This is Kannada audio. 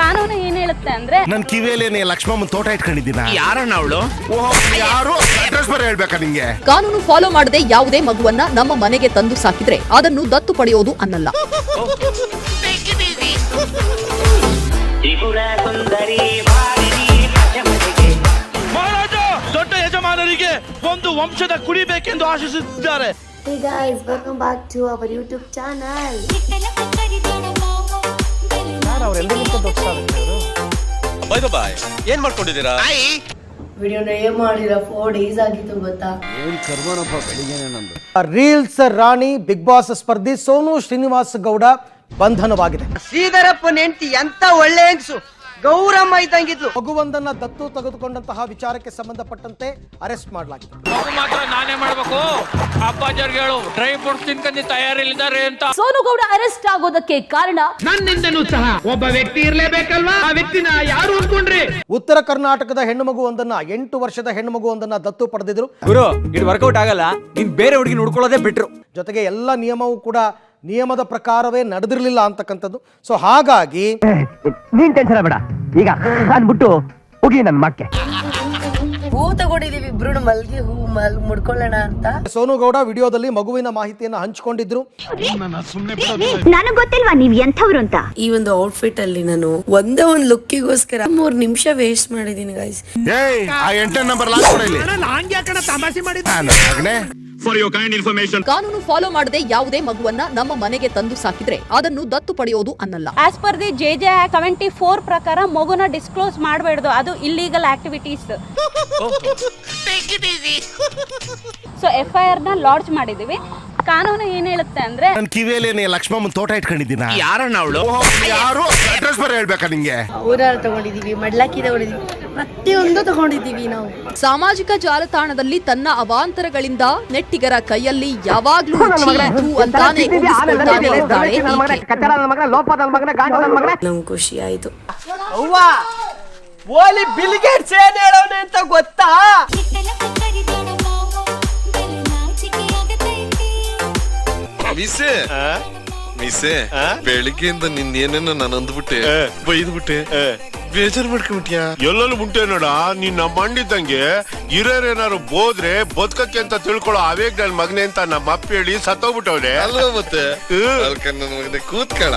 ಕಾನೂನು ಏನ್ ಹೇಳುತ್ತೆ ಅಂದ್ರೆ ನನ್ ಕಿವಿಯಲ್ಲೇನೆ ಲಕ್ಷ್ಮಮ್ಮ ತೋಟ ಇಟ್ಕೊಂಡಿದ್ದೀನ? ಯಾರಣ್ಣ ಅವಳು? ಓಹೋ ಯಾರು? ಅಡ್ರೆಸ್ ಬರ ಹೇಳ್ಬೇಕಾ ನಿಂಗೆ? ಕಾನೂನು ಫಾಲೋ ಮಾಡದೆ ಯಾವುದೇ ಮಗುವನ್ನ ನಮ್ಮ ಮನೆಗೆ ತಂದು ಸಾಕಿದ್ರೆ ಅದನ್ನು ದತ್ತು ಪಡೆಯೋದು ಅನ್ನಲ್ಲ. ಮಹಾರಾಜ ದೊಡ್ಡ ಯಜಮಾನರಿಗೆ ಒಂದು ವಂಶದ ಕುಡಿಬೇಕೆಂದು ಆಶಿಸುತ್ತಿದ್ದಾರೆ Hey guys, welcome back to our YouTube channel. ಬಾಯ್ ಬಾಯ್ ಏನ್ ಮಾಡ್ಕೊಂಡಿದ್ದೀರಾ? ವಿಡಿಯೋನ ಏನ್ ಮಾಡಿರ? ಫೋರ್ ಡೇಸ್ ಆಗಿತ್ತು ಗೊತ್ತಾ? ರೀಲ್ಸ್ ರಾಣಿ ಬಿಗ್ ಬಾಸ್ ಸ್ಪರ್ಧಿ ಸೋನು ಶ್ರೀನಿವಾಸ್ ಗೌಡ ಬಂಧನವಾಗಿದೆ. ಶ್ರೀಧರಪ್ಪನ ಹೆಂಡತಿ ಎಂತ ಒಳ್ಳೆ ಹೆಂಗಸು ಗೌರಮ್ಮ ಇದ್ದಂಗಿದ್ಲು ಮಗುವೊಂದನ್ನ ದತ್ತು ತೆಗೆದುಕೊಂಡಂತಹ ವಿಚಾರಕ್ಕೆ ಸಂಬಂಧಪಟ್ಟಂತೆ ಅರೆಸ್ಟ್ ಮಾಡಲಾಗಿದೆ ಮಾತ್ರ ನಾನೇ ಮಾಡ್ಬೇಕು. ಅಪ್ಪಾಜರ್ಗೆ ಹೇಳು ಡ್ರೈ ಫ್ರೂಟ್ಸ್ ತಿನ್ಕೊಂಡು ತಯಾರಿಲ್ಲಿದ್ದಾರೆ ಅಂತ. ಸೋನುಗೌಡ ಅರೆಸ್ಟ್ ಆಗೋದಕ್ಕೆ ಕಾರಣ? ನನ್ನಿಂದನೂ ಸಹ ಒಬ್ಬ ವ್ಯಕ್ತಿ ಇರ್ಲೇಬೇಕಲ್ವಾ? ಆ ವ್ಯಕ್ತಿನ ಯಾರು ಅನ್ಕೊಂಡ್ರಿ? ಉತ್ತರ ಕರ್ನಾಟಕದ ಹೆಣ್ಣು ಮಗುವೊಂದನ್ನ ಎಂಟು ವರ್ಷದ ಹೆಣ್ಣು ಮಗುವೊಂದನ್ನ ದತ್ತು ಪಡೆದಿದ್ರು. ಗುರು ಇದು ವರ್ಕೌಟ್ ಆಗಲ್ಲ. ನೀನ್ ಬೇರೆ ಹುಡುಗಿ ನೋಡ್ಕೊಳ್ಳೋದೇ ಬಿಟ್ರು. ಜೊತೆಗೆ ಎಲ್ಲ ನಿಯಮವೂ ಕೂಡ ನಿಯಮದ ಪ್ರಕಾರವೇ ನಡೆದಿರಲಿಲ್ಲ ಅಂತಕ್ಕಂಥದ್ದು. ಸೊ ಹಾಗಾಗಿ ನೀನ್ ಟೆನ್ಷನ್ ಬೇಡ. ಈಗ ಅಂದ್ಬಿಟ್ಟು ಹೋಗಿ ನನ್ನ ಮಕ್ಕೆ ಹೂ ತಗೊಂಡಿದೀವಿ ಇಬ್ರು ಮಲ್ಗೆ ಹೂ ಮಲ್ ಮುಡ್ಕೊಳ್ಳೋಣ ಅಂತ. ಸೋನು ಗೌಡ ವಿಡಿಯೋದಲ್ಲಿ ಮಗುವಿನ ಮಾಹಿತಿಯನ್ನ ಹಂಚಿಕೊಂಡಿದ್ರು. ನನಗ್ ಗೊತ್ತಿಲ್ವಾ ನೀವ್ ಎಂಥವ್ರು ಅಂತ? ಈ ಒಂದು ಔಟ್ಫಿಟ್ ಅಲ್ಲಿ ನಾನು ಒಂದೇ ಒಂದ್ ಲುಕ್ಕಿಗೋಸ್ಕರ ಮೂರ್ ನಿಮಿಷ ವೇಸ್ಟ್ ಮಾಡಿದೀನಿ ಗೈಸ್ ಏಯ್ ಆ ಎಂಟನೇ ನಂಬರ್ ಕೊಡ ಇಲ್ಲಿ. ನಾನು ಮಗನೇ ಕಾನೂನು ಫಾಲೋ ಮಾಡದೆ ಯಾವುದೇ ಮಗುವನ್ನ ನಮ್ಮ ಮನೆಗೆ ತಂದು ಸಾಕಿದ್ರೆ ಅದನ್ನು ದತ್ತು ಪಡೆಯೋದು ಅನ್ನಲ್ಲ. As per the J J seventy four ಪ್ರಕಾರ ಮಗುನ ಡಿಸ್ಕ್ಲೋಸ್ ಮಾಡಬಾರ್ದು ಅದು illegal activities so F I ಆರ್ನ ಲಾಂಚ್ ಮಾಡಿದೀವಿ ಕಾನೂನು ಏನ್ ಹೇಳುತ್ತೆ ಅಂದ್ರೆ ನನ್ ಕಿವಿಯಲ್ಲೇನೆ ಲಕ್ಷ್ಮಮ್ಮನ್ ತೋಟ ಇಟ್ಕೊಂಡಿದ್ದೀನ? ಯಾರಣ್ಣ ಅವಳು? ಓಹೋ ಯಾರು? ಅಡ್ರೆಸ್ ಬರ ಹೇಳ್ಬೇಕಾ ನಿಂಗೆ? ಊರಾರ ತಗೊಂಡಿದೀವಿ ಮಡ್ಲಾಕಿ ತಗೊಂಡಿದೀವಿ ಪ್ರತಿಯೊಂದು ತಗೊಂಡಿದ್ದೀವಿ ನಾವು. ಸಾಮಾಜಿಕ ಜಾಲತಾಣದಲ್ಲಿ ತನ್ನ ಅವಾಂತರಗಳಿಂದ ನೆಟ್ಟಿಗರ ಕೈಯಲ್ಲಿ ಯಾವಾಗ್ಲೂ ಅಂತಾನೆ ಮಗನ ಖುಷಿ ಆಯ್ತು. ಅವ್ವ ಓಲಿ ಬಿಲ್ಗೇಟ್ಸ್ ಏನ್ ಹೇಳೋಣ ಅಂತ ಗೊತ್ತಾ? ಮಿಸ್ಸೆ ಮೀಸೆ ಬೆಳಿಗ್ಗೆಯಿಂದ ನಿನ್ ಏನೇನೋ ನಾನು ಅಂದ್ಬಿಟ್ಟೆ. ಬೈದ್ಬಿಟ್ಟೆ. ಬೇಜಾರ್ ಮಾಡ್ಕೊಂಬಿಟ್ಯಾ ಎಲ್ಲೂ ಮುಂಟೆ ನೋಡ ನಿನ್ನ ಮಂಡಿದ್ದಂಗೆ ಹಿರಿಯರೇನಾರು ಬೋದ್ರೆ ಬದುಕಕ್ಕೆ ಅಂತ ತಿಳ್ಕೊಳ್ಳೋ ಅವೇಗ್ ನನ್ ಮಗನೆ ಅಂತ ನಮ್ಮ ಅಪ್ಪ ಹೇಳಿ ಸತ್ತೋಗ್ಬಿಟ್ಟವ್ರೆ ಅಲ್ವಾ ಮತ್ತೆ? ಅಲ್ಕ ನನ್ ಮಗನೆ ಕೂತ್ಕಳ.